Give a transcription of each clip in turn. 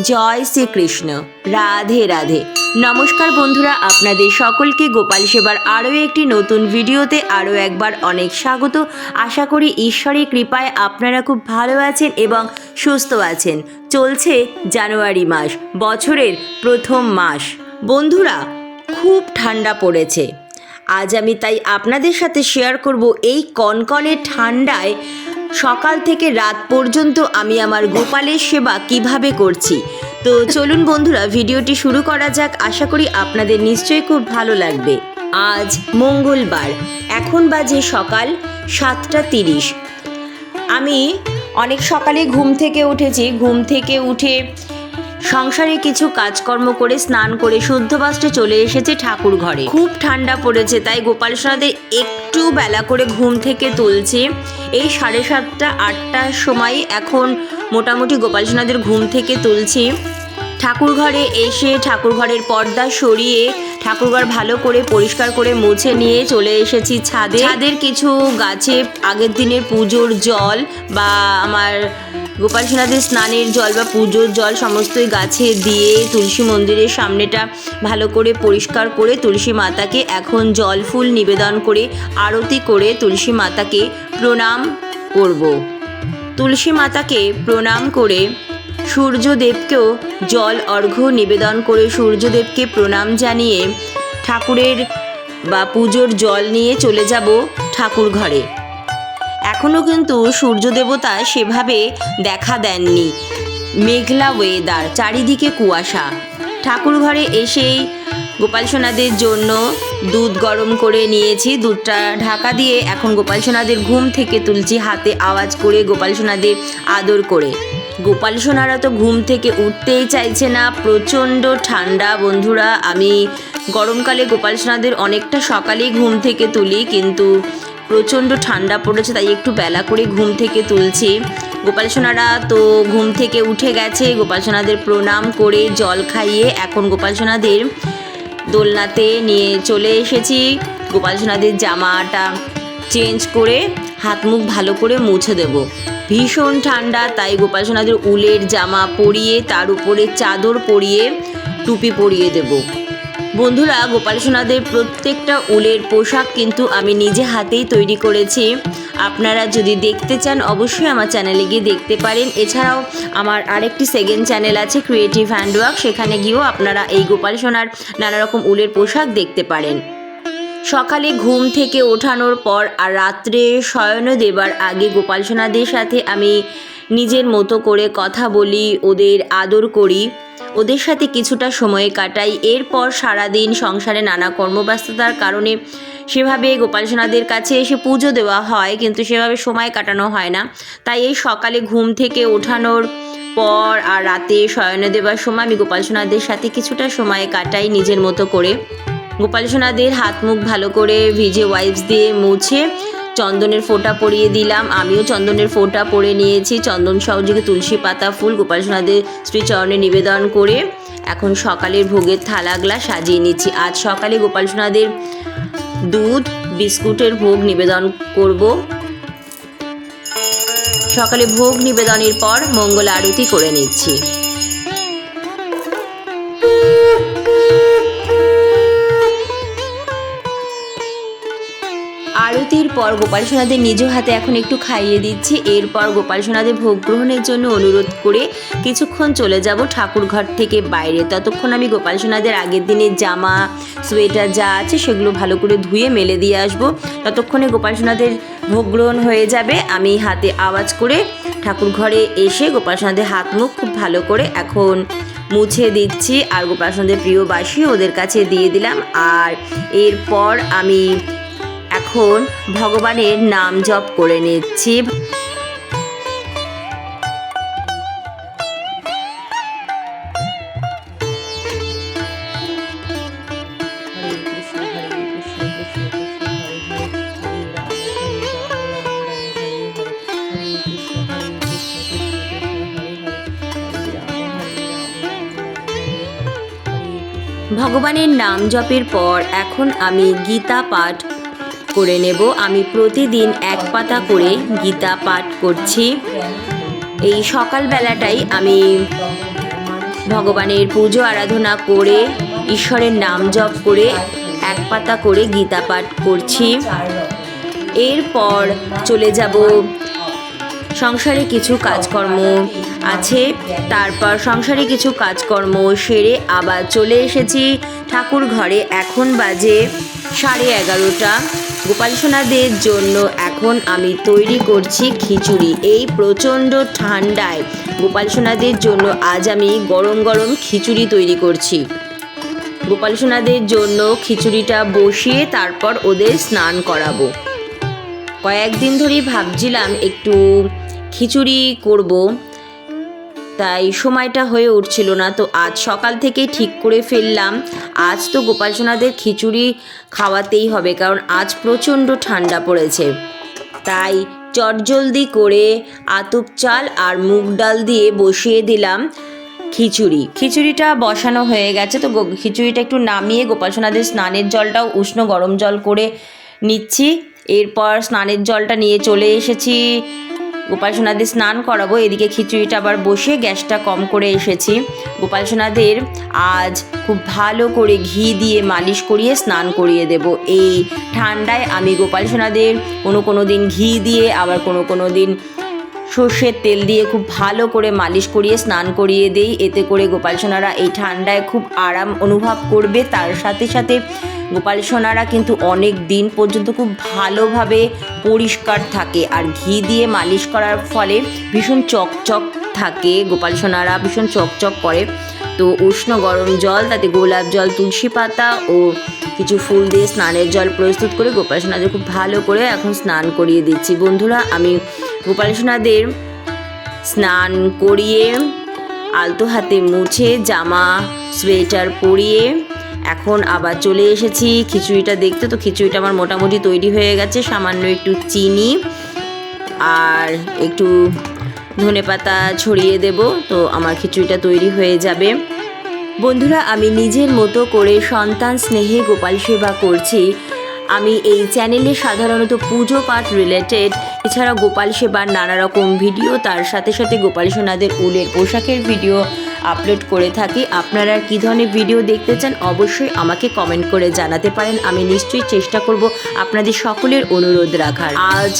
জয় শ্রীকৃষ্ণ। রাধে রাধে। নমস্কার বন্ধুরা, আপনাদের সকলকে গোপাল সেবার আরও একটি নতুন ভিডিওতে আরও একবার অনেক স্বাগত। আশা করি ঈশ্বরের কৃপায় আপনারা খুব ভালো আছেন এবং সুস্থ আছেন। চলছে জানুয়ারি মাস, বছরের প্রথম মাস। বন্ধুরা, খুব ঠান্ডা পড়েছে। আজ আমি তাই আপনাদের সাথে শেয়ার করব এই কনকনে ঠান্ডায় সকাল থেকে রাত পর্যন্ত আমি আমার গোপালের সেবা কীভাবে করছি। তো চলুন বন্ধুরা, ভিডিওটি শুরু করা যাক। আশা করি আপনাদের নিশ্চয়ই খুব ভালো লাগবে। আজ মঙ্গলবার, এখন বাজে সকাল সাতটা তিরিশ। আমি অনেক সকালে ঘুম থেকে উঠেছি। ঘুম থেকে উঠে সংসারে কিছু কাজকর্ম করে স্নান করে শুদ্ধ বাস্তে চলে এসেছে ঠাকুর ঘরে। খুব ঠান্ডা পড়েছে, তাই গোপাল সোনাদের একটু বেলা করে ঘুম থেকে তুলছে। এই সাড়ে সাতটা, আটটার সময় এখন মোটামুটি গোপাল সোনাদের ঘুম থেকে তুলছি। ঠাকুর ঘরে এসে ঠাকুর ঘরের পর্দা সরিয়ে ঠাকুরঘর ভালো করে পরিষ্কার করে মুছে নিয়ে চলে এসেছি ছাদে। ছাদের কিছু গাছে আগের দিনের পুজোর জল বা আমার গোপাল সোনাদের স্নানের জল বা পুজোর জল সমস্তই গাছে দিয়ে তুলসী মন্দিরের সামনেটা ভালো করে পরিষ্কার করে তুলসী মাতাকে এখন জল, ফুল নিবেদন করে, আরতি করে তুলসী মাতাকে প্রণাম করব। তুলসী মাতাকে প্রণাম করে সূর্যদেবকেও জল, অর্ঘ্য নিবেদন করে সূর্যদেবকে প্রণাম জানিয়ে ঠাকুরের বা পুজোর জল নিয়ে চলে যাব ঠাকুর ঘরে এখনও কিন্তু সূর্য দেবতা সেভাবে দেখা দেননি। মেঘলা ওয়েদার চারিদিকে কুয়াশা। ঠাকুর ঘরে এসেই গোপাল সোনাদের জন্য দুধ গরম করে নিয়েছি। দুধটা ঢাকা দিয়ে এখন গোপাল সোনাদের ঘুম থেকে তুলছি, হাতে আওয়াজ করে গোপাল সোনাদের আদর করে। গোপাল সোনারা তো ঘুম থেকে উঠতেই চাইছে না, প্রচণ্ড ঠান্ডা। বন্ধুরা, আমি গরমকালে গোপাল সোনাদের অনেকটা সকালেই ঘুম থেকে তুলি, কিন্তু প্রচণ্ড ঠান্ডা পড়েছে, তাই একটু বেলা করে ঘুম থেকে তুলছি। গোপাল সোনারা তো ঘুম থেকে উঠে গেছে, গোপাল সোনাদের প্রণাম করে জল খাইয়ে এখন গোপাল সোনাদের দোলনাতে নিয়ে চলে এসেছি। গোপাল সোনাদের জামাটা চেঞ্জ করে হাত মুখ ভালো করে মুছে দেব। ভীষণ ঠান্ডা, তাই গোপাল সোনাদের উলের জামা পরিয়ে তার উপরে চাদর পরিয়ে টুপি পরিয়ে দেবো। বন্ধুরা, গোপাল সোনাদের প্রত্যেকটা উলের পোশাক কিন্তু আমি নিজে হাতেই তৈরি করেছি। আপনারা যদি দেখতে চান, অবশ্যই আমার চ্যানেলে গিয়ে দেখতে পারেন। এছাড়াও আমার আরেকটি সেকেন্ড চ্যানেল আছে ক্রিয়েটিভ হ্যান্ডওয়ার্ক সেখানে গিয়েও আপনারা এই গোপাল সোনার নানা রকম উলের পোশাক দেখতে পারেন। সকালে ঘুম থেকে ওঠানোর পর আর রাত্রে শয়ন দেবার আগে গোপাল সোনাদের সাথে আমি নিজের মতো করে কথা বলি, ওদের আদর করি। ওদের সাথে কিছুটা সময় কাটাই। এরপর সারাদিন সংসারে নানা কর্মব্যস্ততার কারণে সেভাবে গোপাল সোনাদের কাছে এসে পুজো দেওয়া হয়, কিন্তু সেভাবে সময় কাটানো হয় না। তাই এই সকালে ঘুম থেকে ওঠানোর পর আর রাতে শয়নে দেওয়ার সময় আমি গোপাল সোনাদের সাথে কিছুটা সময় কাটাই নিজের মতো করে। গোপাল সোনাদের হাত মুখ ভালো করে ভিজে ওয়াইপস দিয়ে মুছে চন্দনের ফোঁটা পরিয়ে দিলাম। আমিও চন্দনের ফোঁটা পরে নিয়েছি। চন্দন সহযোগে তুলসী পাতা, ফুল, গোপাল সোনাদের শ্রীচরণে নিবেদন করে এখন সকালের ভোগের থালাগুলা সাজিয়ে নিচ্ছি। আজ সকালে গোপাল সোনাদের দুধ, বিস্কুটের ভোগ নিবেদন করব। সকালে ভোগ নিবেদনের পর মঙ্গল আরতি করে নিচ্ছি। পর গোপাল সোনাদের নিজ হাতে এখন একটু খাইয়ে দিচ্ছি। এরপর গোপাল সোনাদের ভোগ গ্রহণের জন্য অনুরোধ করে কিছুক্ষণ চলে যাব ঠাকুর ঘর থেকে বাইরে। ততক্ষণ আমি গোপাল সোনাদের আগের দিনের জামা, সোয়েটার যা আছে সেগুলো ভালো করে ধুয়ে মেলে দিয়ে আসব। ততক্ষণে গোপাল সোনাদের ভোগ গ্রহণ হয়ে যাবে। আমি হাতে আওয়াজ করে ঠাকুর ঘরে এসে গোপাল সোনাদের হাত মুখ খুব ভালো করে এখন মুছে দিচ্ছি আর গোপাল সোনাদের প্রিয় বাসি ওদের কাছে দিয়ে দিলাম। আর এরপর আমি এখন ভগবানের নাম জপ করে নিচ্ছি ভগবানের নাম জপের পর এখন আমি গীতা পাঠ করে নেব। আমি প্রতিদিন এক পাতা করে গীতা পাঠ করছি। এই সকালবেলাটাই আমি ভগবানের পুজো আরাধনা করে, ঈশ্বরের নাম জপ করে এক পাতা করে গীতা পাঠ করছি। এরপর চলে যাব। সংসারে কিছু কাজকর্ম আছে। তারপর সংসারে কিছু কাজকর্ম সেরে আবার চলে এসেছি। ঠাকুর ঘরে এখন বাজে সাড়ে এগারোটা। গোপাল সোনাদের জন্য এখন আমি তৈরি করছি খিচুড়ি। এই প্রচণ্ড ঠান্ডায় গোপাল সোনাদের জন্য আজ আমি গরম গরম খিচুড়ি তৈরি করছি। গোপাল সোনাদের জন্য খিচুড়িটা বসিয়ে তারপর ওদের স্নান করাবো। কয়েকদিন ধরেই ভাবছিলাম একটু খিচুড়ি করব। তাই সময়টা হয়ে উঠছিল না, তো আজ সকাল থেকে ঠিক করে ফেললাম। আজ তো গোপাল সোনাদের খিচুড়ি খাওয়াতেই হবে, কারণ আজ প্রচণ্ড ঠান্ডা পড়েছে। তাই চটজলদি করে আতুপ চাল আর মুগ ডাল দিয়ে বসিয়ে দিলাম খিচুড়ি। খিচুড়িটা বসানো হয়ে গেছে, তো খিচুড়িটা একটু নামিয়ে গোপাল সোনাদের স্নানের জলটাও উষ্ণ গরম জল করে নিচ্ছি। এরপর স্নানের জলটা নিয়ে চলে এসেছি গোপাল সোনাদের স্নান করাবো, এদিকে খিচুড়িটা আবার বসে গ্যাসটা কম করে এসেছি। গোপাল সোনাদের আজ খুব ভালো করে ঘি দিয়ে মালিশ করিয়ে স্নান করিয়ে দেব। এই ঠান্ডায় আমি গোপাল সোনাদের কোনো কোনো দিন ঘি দিয়ে, আবার কোনো কোনো দিন সর্ষের তেল দিয়ে খুব ভালো করে মালিশ করিয়ে স্নান করিয়ে দেই। এতে করে গোপাল সোনারা এই ঠান্ডায় খুব আরাম অনুভব করবে। তার সাথে সাথে গোপাল সোনারা কিন্তু অনেক দিন পর্যন্ত খুব ভালোভাবে পরিষ্কার থাকে আর ঘি দিয়ে মালিশ করার ফলে ভীষণ চকচক থাকে। গোপাল সোনারা ভীষণ চকচক করে। তো উষ্ণ গরম জল, তাতে গোলাপ জল, তুলসী পাতা ও কিছু ফুল দিয়ে স্নানের জল প্রস্তুত করে গোপাল সোনাদের খুব ভালো করে এখন স্নান করিয়ে দিচ্ছি। বন্ধুরা, আমি গোপাল সোনাদের স্নান করিয়ে আলতো হাতে মুছে জামা, সোয়েটার পরিয়ে এখন আবার চলে এসেছি খিচুড়িটা দেখতে। তো খিচুড়িটা আমার মোটামুটি তৈরি হয়ে গেছে, সামান্য একটু চিনি আর একটু ধনেপাতা ছড়িয়ে দেব। তো আমার খিচুড়িটা তৈরি হয়ে যাবে। বন্ধুরা, আমি নিজের মতো করে সন্তান স্নেহে গোপাল সেবা করছি। আমি এই চ্যানেলে সাধারণত পুজো পাঠ রিলেটেড এছাড়া গোপাল সেবার নানা রকম ভিডিও, তার সাথে সাথে গোপাল সোনাদের উলের পোশাকের ভিডিও আপলোড করে থাকি। আপনারা কি ধরনের ভিডিও দেখতে চান, অবশ্যই আমাকে কমেন্ট করে জানাতে পারেন। আমি নিশ্চয়ই চেষ্টা করব আপনাদের সকলের অনুরোধ রাখার। আজ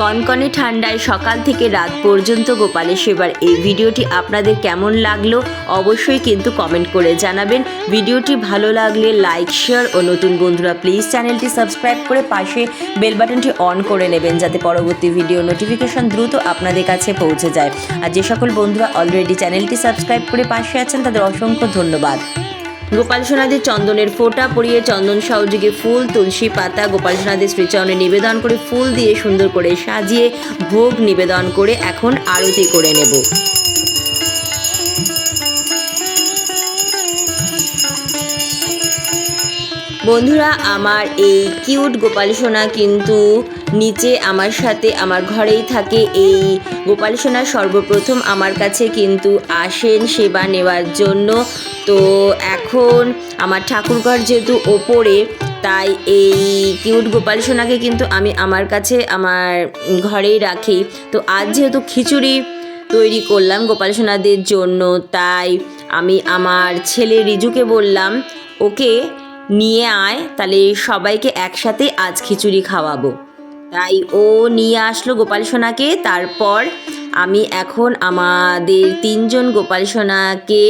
কনকনে ঠান্ডায় সকাল থেকে রাত পর্যন্ত গোপালের সেবার এই ভিডিওটি আপনাদের কেমন লাগল অবশ্যই কিন্তু কমেন্ট করে জানাবেন। ভিডিওটি ভালো লাগলে লাইক শেয়ার ও নতুন বন্ধুরা প্লিজ চ্যানেলটি সাবস্ক্রাইব করে পাশে বেল বাটনটি অন করে নেবেন যাতে পরবর্তী ভিডিও নোটিফিকেশন দ্রুত আপনাদের কাছে পৌঁছে যায়। আর যে সকল বন্ধুরা অলরেডি চ্যানেলটি সাবস্ক্রাইব করে পাশে আছেন তাদের অসংখ্য ধন্যবাদ। গোপাল সোনাদের চন্দনের ফোঁটা পরিয়ে চন্দন সহযোগে ফুল, তুলসী পাতা, গোপাল সোনাদের শ্রীচরণে নিবেদন করে ফুল দিয়ে সুন্দর করে সাজিয়ে ভোগ নিবেদন করে এখন আরতি করে নেব। বন্ধুরা, আমার এই কিউট গোপাল সোনা কিন্তু নিচে আমার সাথে আমার ঘরেই থাকে। এই গোপাল সোনা সর্বপ্রথম আমার কাছে কিন্তু আসেন সেবা নেওয়ার জন্য। তো এখন আমার ঠাকুরঘর যেহেতু ওপরে, তাই এই কিউট গোপাল সোনাকে কিন্তু আমি আমার কাছে আমার ঘরেই রাখি। তো আজ যেহেতু খিচুড়ি তৈরি করলাম গোপাল সোনাদের জন্য, তাই আমি আমার ছেলে রিজুকে বললাম, ওকে নিয়ে আয়, তাহলে সবাইকে একসাথে আজ খিচুড়ি খাওয়াবো। তাই ও নিয়ে আসলো গোপাল সোনাকে, তারপর আমি এখন আমাদের তিনজন গোপাল সোনাকে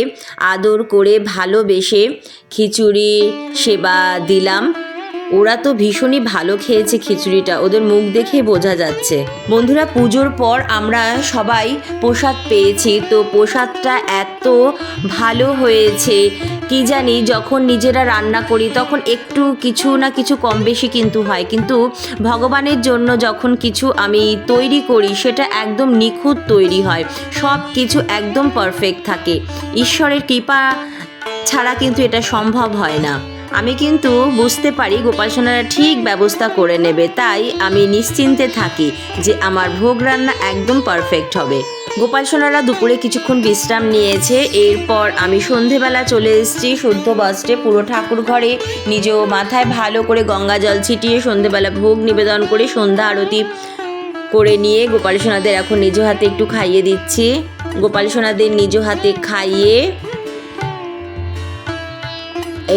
আদর করে ভালোবেসে খিচুড়ি সেবা দিলাম। ওরা তো ভীষণই ভালো খেয়েছে খিচুড়িটা, ওদের মুখ দেখে বোঝা যাচ্ছে। বন্ধুরা, পুজোর পর আমরা সবাই প্রসাদ পেয়েছি, তো প্রসাদটা এত ভালো হয়েছে, কি জানি, যখন নিজেরা রান্না করি তখন একটু কিছু না কিছু কম বেশি কিন্তু হয়। কিন্তু ভগবানের জন্য যখন কিছু আমি তৈরি করি, সেটা একদম নিখুঁত তৈরি হয়। সব কিছু একদম পারফেক্ট থাকে। ঈশ্বরের কৃপা ছাড়া কিন্তু এটা সম্ভব হয় না। আমি কিন্তু বুঝতে পারি গোপাল সোনারা ঠিক ব্যবস্থা করে নেবে, তাই আমি নিশ্চিন্তে থাকি যে আমার ভোগ রান্না একদম পারফেক্ট হবে। গোপাল সোনারা দুপুরে কিছুক্ষণ বিশ্রাম নিয়েছে, এরপর আমি সন্ধেবেলা চলে এসেছি শুদ্ধ বস্ত্রে পুরো ঠাকুর ঘরে নিজ মাথায় ভালো করে গঙ্গা জল ছিটিয়ে সন্ধেবেলা ভোগ নিবেদন করে সন্ধ্যা আরতি করে নিয়ে গোপাল সোনাদের এখন নিজ হাতে একটু খাইয়ে দিচ্ছি। গোপাল সোনাদের নিজ হাতে খাইয়ে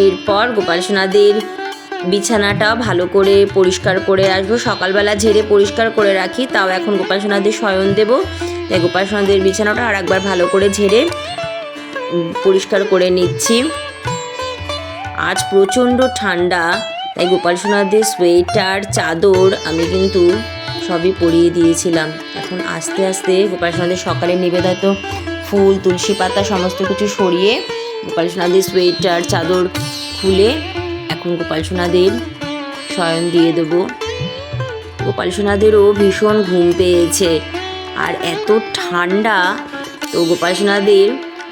এরপর গোপাল সোনাদের বিছানাটা ভালো করে পরিষ্কার করে আসব। সকালবেলা ঝেড়ে পরিষ্কার করে রাখি, তাও এখন গোপাল সোনাদের শয়ন দেবো। তাই গোপাল সোনাদের বিছানাটা আর একবার ভালো করে ঝেড়ে পরিষ্কার করে নিচ্ছি। আজ প্রচণ্ড ঠান্ডা, তাই গোপাল সোনাদের সোয়েটার, চাদর আমি কিন্তু সবই পরিয়ে দিয়েছিলাম। এখন আস্তে আস্তে গোপাল সোনাদের সকালে নিবেদিত ফুল, তুলসী পাতা, সমস্ত কিছু সরিয়ে গোপাল সোনাদের সোয়েটার, চাদর খুলে এখন গোপাল সোনাদের শয়ন দিয়ে দেবো। গোপাল সোনাদেরও ভীষণ ঘুম পেয়েছে আর এত ঠান্ডা, তো গোপাল সোনাদের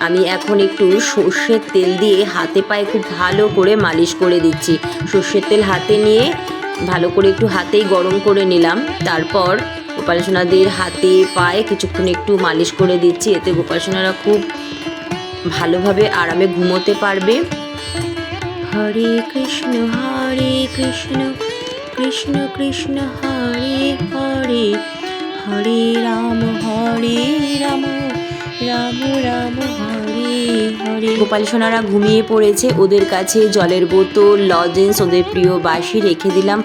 আমি এখন একটু সর্ষের তেল দিয়ে হাতে পায়ে খুব ভালো করে মালিশ করে দিচ্ছি। সর্ষের তেল হাতে নিয়ে ভালো করে একটু হাতেই গরম করে নিলাম। তারপর গোপাল সোনাদের হাতে পায়ে কিছুক্ষণ একটু মালিশ করে দিচ্ছি। এতে গোপাল সোনারা খুব ভালোভাবে আরামে ঘুমোতে পারবে। হরে কৃষ্ণ হরে কৃষ্ণ কৃষ্ণ কৃষ্ণ, হরে হরে হরে রাম হরে রাম রাম রাম, হরে হরে। গোপাল সোনারা ঘুমিয়ে পড়েছে, ওদের কাছে জলের বোতল, লজেন্স, ওদের প্রিয় বাসি রেখে দিলাম।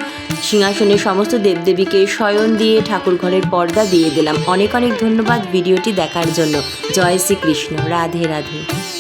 সিংহাসনে সমস্ত দেবদেবীকে শয়ন দিয়ে ঠাকুর ঘরের পর্দা দিয়ে দিলাম। অনেক অনেক ধন্যবাদ ভিডিওটি দেখার জন্য। জয় শ্রীকৃষ্ণ। রাধে রাধে।